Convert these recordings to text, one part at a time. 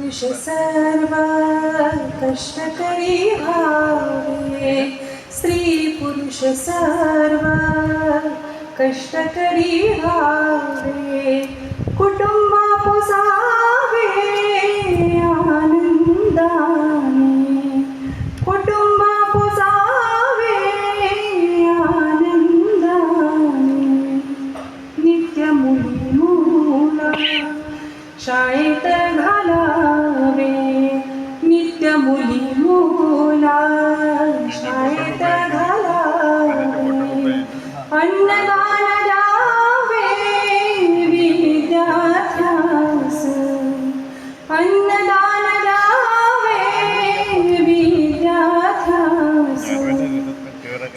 पुरुष सर्व कष्टकरी भावे. स्त्री पुरुष सर्व कष्टकरी हावे कुटुंबा पोसा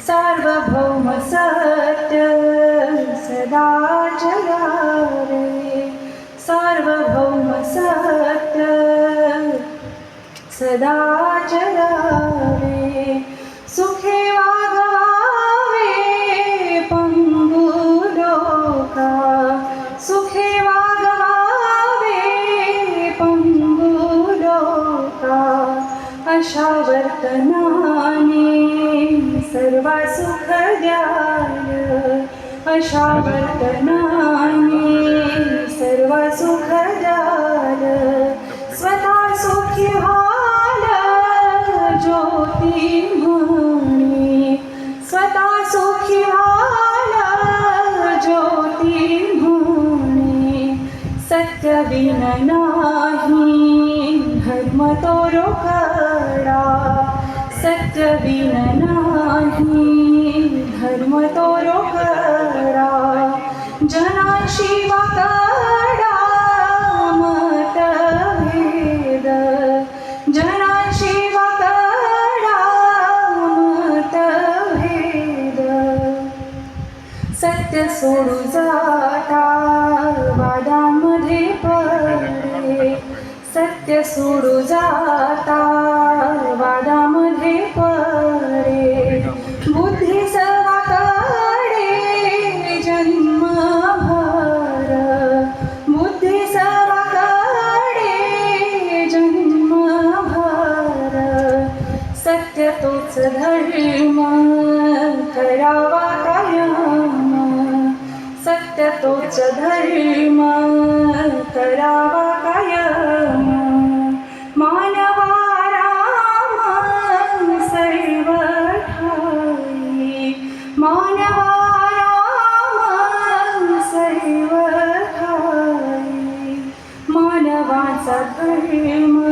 सार्वभौम सत्य सदा जगारे सार्वभौम सत्य सदा जगारे सुख द्याल अशा वर्तनाने सर्व सुख द्याल स्वतः सुखी व्हाल ज्योती म्हणे स्वतः सुखी व्हाल ज्योती म्हणे सत्य विन नाही धर्म तो रोकडा सत्य विन नाही. धर्म तो रोकडा जनाशी वाकडा मतभेद जनाशी वाकडा मतभेद सत्य सोडू जाता वादामध्ये पडे सत्य सोडू जाता वाद धर्म करावा कायम. सत्य तोच धर्म करावा कायम. मानवा राम सर्व मानवा राम सर्व मानवाचा धर्म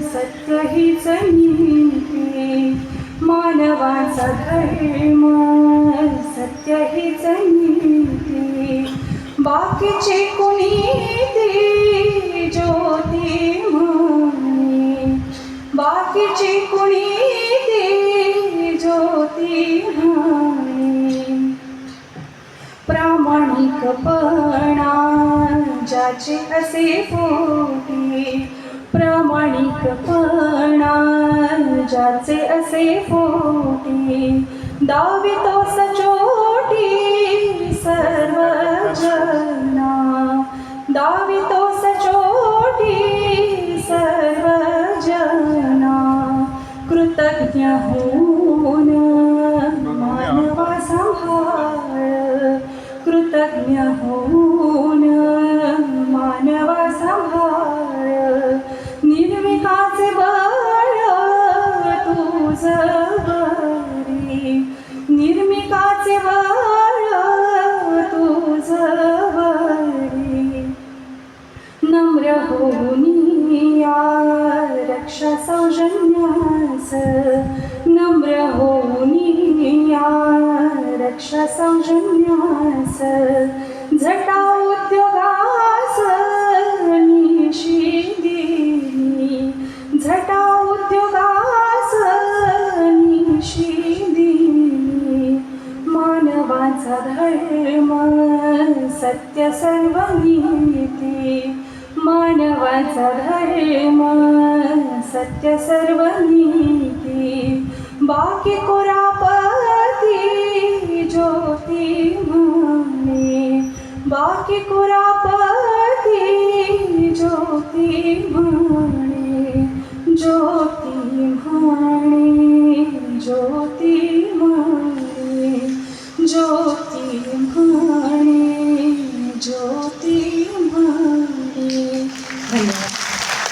सत्य हीच नीती. मानवाचा सधर्म सत्य हीच नीती बाकीचे कुणी ते ज्योती म्हणे बाकीचे कुणी ते ज्योती म्हणे प्रामाणिकपणा ज्याचे असे पोटी प्रामाणिकपणा ज्याचे असे फोटी दावितो सचोटी सर्व जना दावितो सचोटी सर्व जना कृतज्ञ होऊन मानवा संहार कृतज्ञ होऊन निर्मिकाचे बळ तुझ बरी नम्र होऊनिया रक्षा सौजन्यास नम्र होऊनिया रक्षा सौजन्यास झटा सत्य सर्व नीती मानवाचा धर्म सत्य सर्व नीती बाकी कुरापती ज्योती म्हणे बाकी कुरापती ज्योती म्हणे ज्योती म्हणे ज्योती म्हणे